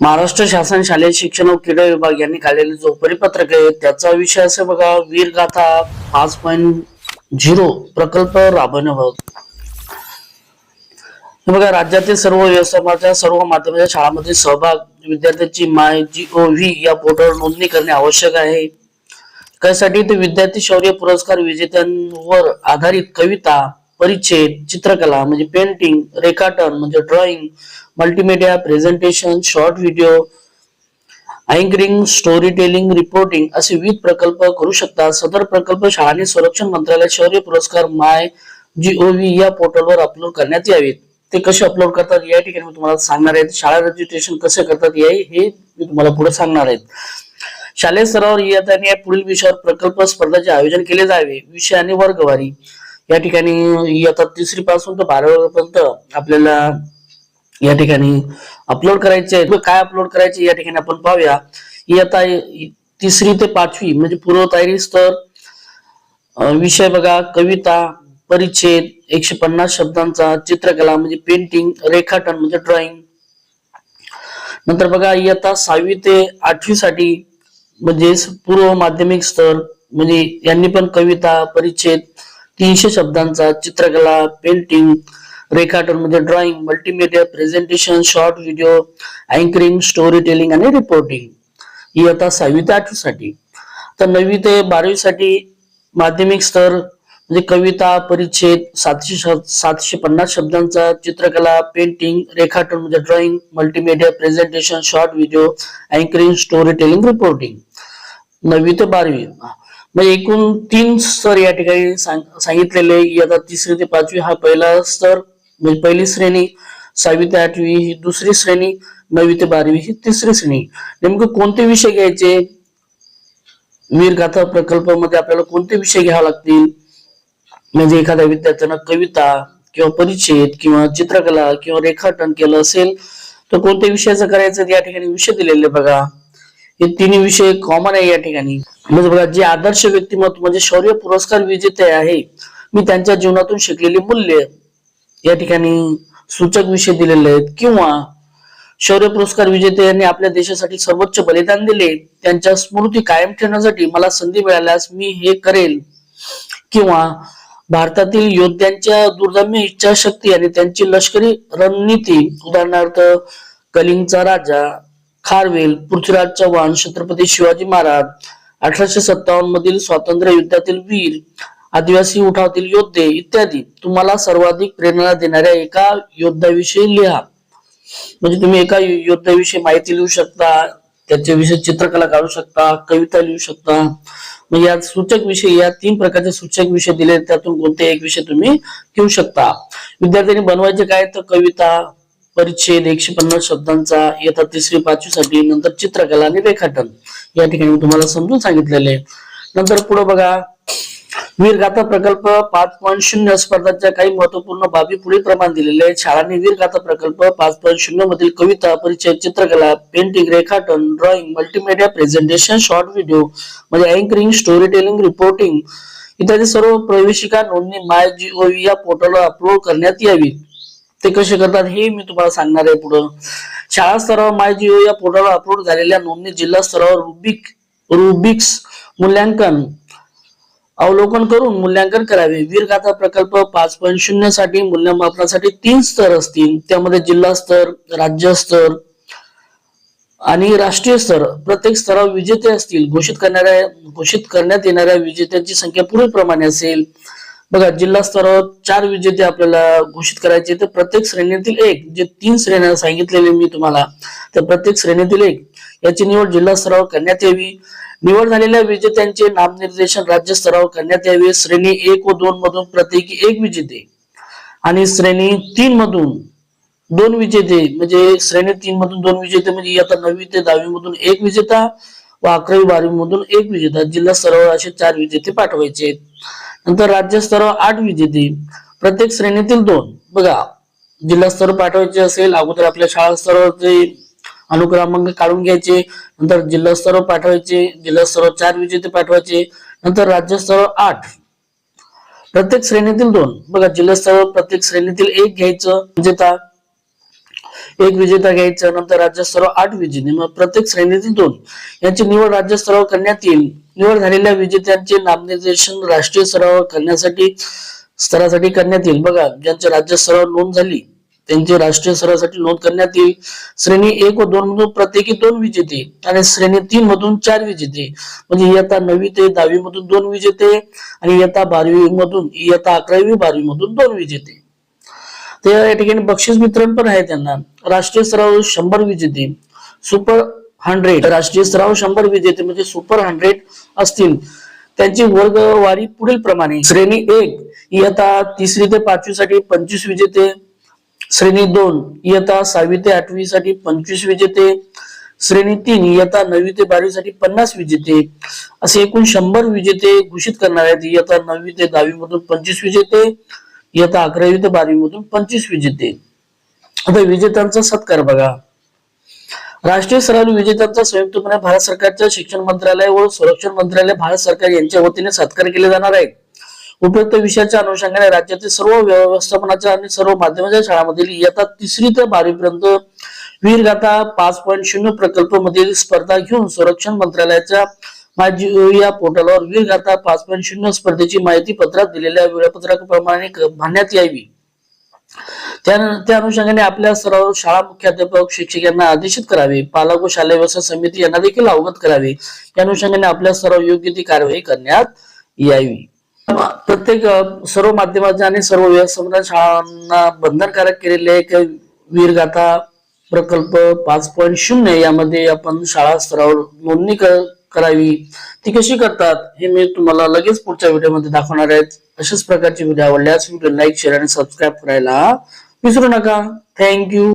महाराष्ट्र शासन शालेय शिक्षण व क्रीडा विभाग यांनी काढलेले जो परिपत्रक आहे त्याचा विषय असे बघा वीरगाथा पाच पॉईंट झिरो प्रकल्प राबवण्याबाबत बघा राज्यातील सर्व व्यवस्थापनाच्या सर्व माध्यमाच्या शाळांमध्ये सहभाग विद्यार्थ्यांची माय जी ओ व्ही या पोर्टलवर नोंदणी करणे आवश्यक आहे. त्यासाठी ते विद्यार्थी शौर्य पुरस्कार विजेत्यांवर आधारित कविता परिच्छेद चित्रकला म्हणजे पेंटिंग रेखाटन म्हणजे drawing multimedia presentation short video anchoring story telling reporting असे विविध प्रकल्प करू शकतात. सदर प्रकल्प शाळांनी संरक्षण मंत्रालय शौर्य पुरस्कार माय जीओव्ही या पोर्टलवर अपलोड करण्यात यावेत. ते कसे अपलोड करतात? या ठिकाणी मी तुम्हाला सांगणार आहेत शाळा रजिस्ट्रेशन कसे करतात? या हे मी तुम्हाला पुढे सांगणार आहेत शालेय स्तरावर येताना या पुढील विषयावर प्रकल्प स्पर्धाचे आयोजन केले जावे. विषय आणि वर्गवारी. या ठिकाणी इयत्ता तिसरी पासून तर बारावीपर्यंत आपल्याला या ठिकाणी अपलोड करायचे काय अपलोड करायचे या ठिकाणी आपण पाहूया. इयत्ता तिसरी ते पाचवी म्हणजे पूर्वतयारी स्तर विषय बघा कविता परिच्छेद एकशे पन्नास शब्दांचा चित्रकला म्हणजे पेंटिंग रेखाटन म्हणजे ड्रॉइंग नंतर बघा इयत्ता सहावी ते आठवी साठी म्हणजे पूर्व माध्यमिक स्तर म्हणजे यांनी पण कविता परिच्छेद तीनशे शब्दांचा चित्रकला पेंटिंग रेखाटन म्हणजे drawing multimedia presentation short video anchoring story telling आणि रिपोर्टिंग इयत्ता सहावी ते आठवी साठी. तर नववी ते बारावी साठी माध्यमिक स्तर म्हणजे कविता परिच्छेद सातशे सातशे पन्नास शब्दांचा चित्रकला पेंटिंग रेखाटन म्हणजे drawing multimedia presentation short video anchoring story telling reporting नववी ते बारावी. म्हणजे एकूण तीन स्तर या ठिकाणी सांगितलेले आता तिसरी ते पाचवी हा पहिला स्तर म्हणजे पहिली श्रेणी सहावी ते आठवी ही दुसरी श्रेणी नववी ते बारावी ही तिसरी श्रेणी. नेमकं कोणते विषय घ्यायचे? वीरगाथा प्रकल्पामध्ये आपल्याला कोणते विषय घ्यावे लागतील? म्हणजे एखाद्या विद्यार्थ्यांना कविता किंवा परिच्छेद किंवा चित्रकला किंवा रेखाटन केलं असेल तर कोणत्या विषयाचं करायचं? या ठिकाणी विषय दिलेले बघा. हे तिन्ही विषय कॉमन आहे या ठिकाणी. म्हणजे बघा जे आदर्श व्यक्तिमत्व म्हणजे शौर्य पुरस्कार विजेते आहे मी त्यांच्या जीवनातून शिकलेली मूल्य या ठिकाणी सूचक विषय दिलेले आहेत. किंवा शौर्य पुरस्कार विजेते यांनी आपल्या देशासाठी सर्वोच्च बलिदान दिले त्यांच्या स्मृती कायम ठेवण्यासाठी मला संधी मिळाल्यास मी हे करेल. किंवा भारतातील योद्ध्यांच्या दुर्दम्य इच्छाशक्ती आणि त्यांची लष्करी रणनीती उदाहरणार्थ कलिंगचा राजा खारवेल पृथ्वीराज चव्हाण छत्रपती शिवाजी महाराज अठराशे सत्तावन्न मधील स्वातंत्र्य युद्धातील वीर आदिवासी उठावातील योद्धे इत्यादी तुम्हाला सर्वाधिक प्रेरणा देणाऱ्या एका योद्ध्याविषयी लिहा. म्हणजे तुम्ही एका योद्ध्याविषयी माहिती लिहू शकता त्याच्याविषयी चित्रकला काढू शकता कविता लिहू शकता. म्हणजे या सूचक विषय या तीन प्रकारचे सूचक विषय दिले त्यातून कोणते एक विषय तुम्ही घेऊ शकता. विद्यार्थ्यांनी बनवायचे काय? तर कविता परिच्छेद एकशे पन्नास शब्दांचा येतात तिसरी पाचवी साठी नंतर चित्रकला आणि रेखाटन. या ठिकाणी मी तुम्हाला समजून सांगितलेले. नंतर पुढे बघा. वीरगाथा प्रकल्प पाच पॉईंट शून्य स्पर्धांच्या काही महत्त्वपूर्ण बाबी पुढील प्रमाण दिलेले आहेत. शाळांनी वीरगाथा प्रकल्प पाच पॉईंट शून्य मधील कविता परिचय चित्रकला पेंटिंग रेखाटन drawing multimedia presentation short video म्हणजे अँकरिंग स्टोरी टेलिंग रिपोर्टिंग इत्यादी सर्व प्रवेशिका नोंदणी माय जीओव्ही या पोर्टलवर अपलोड करण्यात यावी. ते कसे करतात हे मी तुम्हाला सांगणार आहे पुढं. शाळा स्तरावर माय जिओ या पोर्टलवर अपलोड झालेल्या नोंदणी जिल्हा स्तरावर रुबिक रुबिक्स मूल्यांकन अवलोकन करून मूल्यांकन करावे. वीरगाथा प्रकल्प पाच पॉईंट शून्यसाठी मूल्यमापनासाठी तीन स्तर असतील. त्यामध्ये जिल्हा स्तर राज्य स्तर आणि राष्ट्रीय स्तर. प्रत्येक स्तरावर विजेते असतील. घोषित करणाऱ्या घोषित करण्यात येणाऱ्या विजेत्यांची संख्या पुढीलप्रमाणे असेल. बघा जिल्हा स्तरावर चार विजेते आपल्याला घोषित करायचे. तर प्रत्येक श्रेणीतील एक जे तीन श्रेण्या सांगितलेले मी तुम्हाला तर प्रत्येक श्रेणीतील एक याची निवड जिल्हा स्तरावर करण्यात यावी. निवड झालेल्या विजेत्यांचे नामनिर्देशन राज्य स्तरावर करण्यात यावे. श्रेणी एक व दोन मधून प्रत्येकी एक विजेते आणि श्रेणी तीन मधून दोन विजेते म्हणजे श्रेणी तीन मधून दोन विजेते म्हणजे आता नववी ते दहावी मधून एक विजेता व अकरावी बारावी मधून एक विजेता. जिल्हा स्तरावर असे चार विजेते पाठवायचे आहेत. नंतर राज्यस्तरावर आठ विजेते प्रत्येक श्रेणीतील दोन. बघा जिल्हास्तर पाठवायचे असेल अगोदर आपल्या शाळा स्तरावरचे अनुक्रमांक काढून घ्यायचे नंतर जिल्हास्तरावर पाठवायचे जिल्हास्तरावर चार विजेते पाठवायचे नंतर राज्यस्तरावर आठ. प्रत्येक श्रेणीतील दोन. बघा जिल्हास्तरावर प्रत्येक श्रेणीतील एक घ्यायचं विजेता एक विजेता घ्यायचं नंतर राज्यस्तरावर आठ विजेते. मग प्रत्येक श्रेणीतील दोन. यांची निवड राज्यस्तरावर करण्यात येईल. निवड झालेल्या विजेत्यांचे नामनिर्देशन राष्ट्रीय स्तरावर करण्यासाठी स्तरासाठी करण्यात येईल. बघा ज्यांच्या राज्यस्तरावर नोंद झाली त्यांची राष्ट्रीय स्तरासाठी नोंद करण्यात येईल. श्रेणी एक व दोन मधून प्रत्येकी दोन विजेते आणि श्रेणी तीन मधून चार विजेते. म्हणजे इयत्ता नववी ते दहावी मधून दोन विजेते आणि इयत्ता बारावी मधून इयत्ता अकरावी बारावी मधून दोन विजेते. ते या ठिकाणी बक्षीस वितरण पण आहे त्यांना. राष्ट्रीय स्तरावर शंभर विजेते. सुपर हंड्रेड राष्ट्रीय स्तराव शंभर विजेते म्हणजे सुपर हंड्रेड असतील. त्यांची वर्गवारी पुढील प्रमाणे. श्रेणी एक इयता तिसरी ते पाचवी साठी पंचवीस विजेते. श्रेणी दोन इयता सहावी ते आठवी साठी पंचवीस विजेते. श्रेणी तीन इयता नववी ते बारावी साठी पन्नास विजेते. असे एकूण शंभर विजेते घोषित करणार आहेत. इयता नववी ते दहावी मधून पंचवीस विजेते इयता अकरावी ते बारावी मधून पंचवीस विजेते. आता विजेत्यांचा सत्कार बघा. राष्ट्रीय स्तरावरील विजेत्यांचा संयुक्तपणे भारत सरकारच्या शिक्षण मंत्रालय व संरक्षण मंत्रालय भारत सरकार यांच्या वतीने सत्कार केले जाणार आहे उपयुक्त विषयाच्या अनुषंगाने राज्यातील सर्व व्यवस्थापनाच्या आणि सर्व माध्यमाच्या शाळांमधील इयत्ता तिसरी ते बारावी पर्यंत वीरगाथा पाच पॉईंट शून्य प्रकल्प मधील स्पर्धा घेऊन संरक्षण मंत्रालयाच्या माझी या पोर्टलवर वीरगाथा पाच पॉईंट शून्य स्पर्धेची माहिती पत्रात दिलेल्या वेळापत्रकाप्रमाणे भरण्यात यावी. त्या त्या अनुषंगाने आपल्या स्तरावर शाळा मुख्याध्यापक शिक्षक यांना आदेशित करावे. पालक व शालेय व्यवसाय समिती यांना देखील अवगत करावे. या अनुषंगाने आपल्या स्तरावर योग्य ती कार्यवाही करण्यात यावी. प्रत्येक सर्व माध्यमाच्या आणि सर्व व्यवस्थापन शाळांना बंधनकारक केलेले एक वीरगाथा प्रकल्प पाच पॉईंट शून्य यामध्ये आपण शाळा स्तरावर नोंदणी करावी. ती कशी करतात हे मी तुम्हाला लगेच पुढच्या व्हिडिओमध्ये दाखवणार आहेत. अशाच प्रकारचे व्हिडिओ आवडल्यास व्हिडिओ लाईक शेअर आणि सबस्क्राईब करायला विसरू नका. थँक्यू